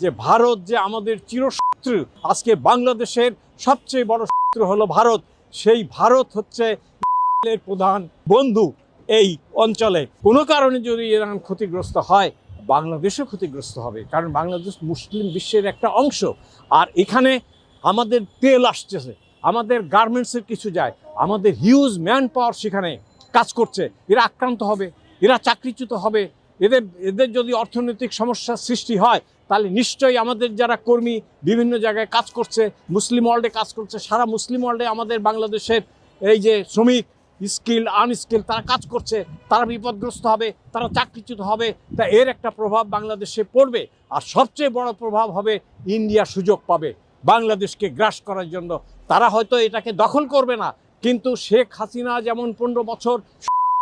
যে ভারত যে আমাদের চিরশত্রু, আজকে বাংলাদেশের সবচেয়ে বড় শত্রু হলো ভারত। সেই ভারত হচ্ছে প্রধান বন্ধু এই অঞ্চলে। কোনো কারণে যদি ইরান ক্ষতিগ্রস্ত হয়, বাংলাদেশও ক্ষতিগ্রস্ত হবে। কারণ বাংলাদেশ মুসলিম বিশ্বের একটা অংশ। আর এখানে আমাদের তেল আসতেছে, আমাদের গার্মেন্টসের কিছু যায়, আমাদের হিউজ ম্যান পাওয়ার সেখানে কাজ করছে। এরা আক্রান্ত হবে, এরা চাকরিচ্যুত হবে। এদের এদের যদি অর্থনৈতিক সমস্যার সৃষ্টি হয় তাহলে নিশ্চয়ই আমাদের যারা কর্মী বিভিন্ন জায়গায় কাজ করছে, মুসলিম ওয়ার্ল্ডে কাজ করছে, সারা মুসলিম ওয়ার্ল্ডে আমাদের বাংলাদেশের এই যে শ্রমিক স্কিল আনস্কিল তারা কাজ করছে, তারা বিপদগ্রস্ত হবে, তারা চাকরিচ্যুত হবে, তা এর একটা প্রভাব বাংলাদেশে পড়বে। আর সবচেয়ে বড় প্রভাব হবে ইন্ডিয়া সুযোগ পাবে, বাংলাদেশকে গ্রাস করার জন্য। তারা হয়তো এটাকে দখল করবে না, কিন্তু শেখ হাসিনা যেমন পনেরো বছর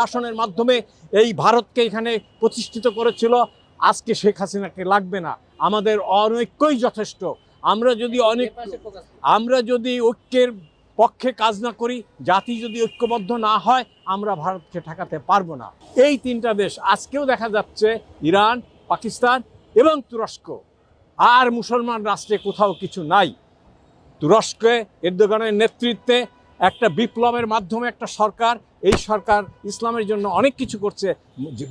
শাসনের মাধ্যমে এই ভারতকে এখানে প্রতিষ্ঠিত করেছিল, আজকে শেখ হাসিনাকে লাগবে না। আমাদের অনৈক্যই যথেষ্ট। আমরা যদি অনেক আমরা যদি ঐক্যের পক্ষে কাজ না করি জাতি যদি ঐক্যবদ্ধ না হয় আমরা ভারতকে ঠেকাতে পারব না। এই তিনটা দেশ আজকেও দেখা যাচ্ছে ইরান পাকিস্তান এবং তুরস্ক। আর মুসলমান রাষ্ট্রে কোথাও কিছু নাই। তুরস্কে এরদোগানের নেতৃত্বে একটা বিপ্লবের মাধ্যমে একটা সরকার এই সরকার ইসলামের জন্য অনেক কিছু করছে।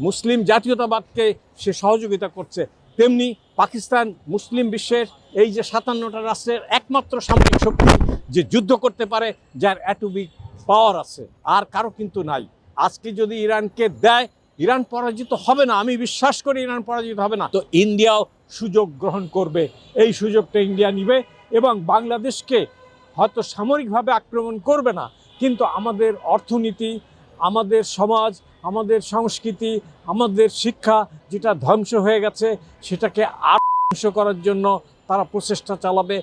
মুসলিম জাতীয়তাবাদকে সে সহযোগিতা করছে। তেমনি পাকিস্তান মুসলিম বিশ্বের এই যে সাতান্নটা রাষ্ট্রের একমাত্র সামরিক শক্তি যে যুদ্ধ করতে পারে, যার অ্যাটমিক পাওয়ার আছে, আর কারও কিন্তু নাই। আজকে যদি ইরানকে দেয়, ইরান পরাজিত হবে না। আমি বিশ্বাস করি ইরান পরাজিত হবে না। তো ইন্ডিয়াও সুযোগ গ্রহণ করবে। এই সুযোগটা ইন্ডিয়া নিবে এবং বাংলাদেশকে হয়তো সামরিকভাবে আক্রমণ করবে না, কিন্তু আমাদের অর্থনীতি, আমাদের সমাজ আমাদের সংস্কৃতি, আমাদের শিক্ষা যেটা ধ্বংস হয়ে গেছে, সেটাকে আর ধ্বংস করার জন্য তারা প্রচেষ্টা চালাবে।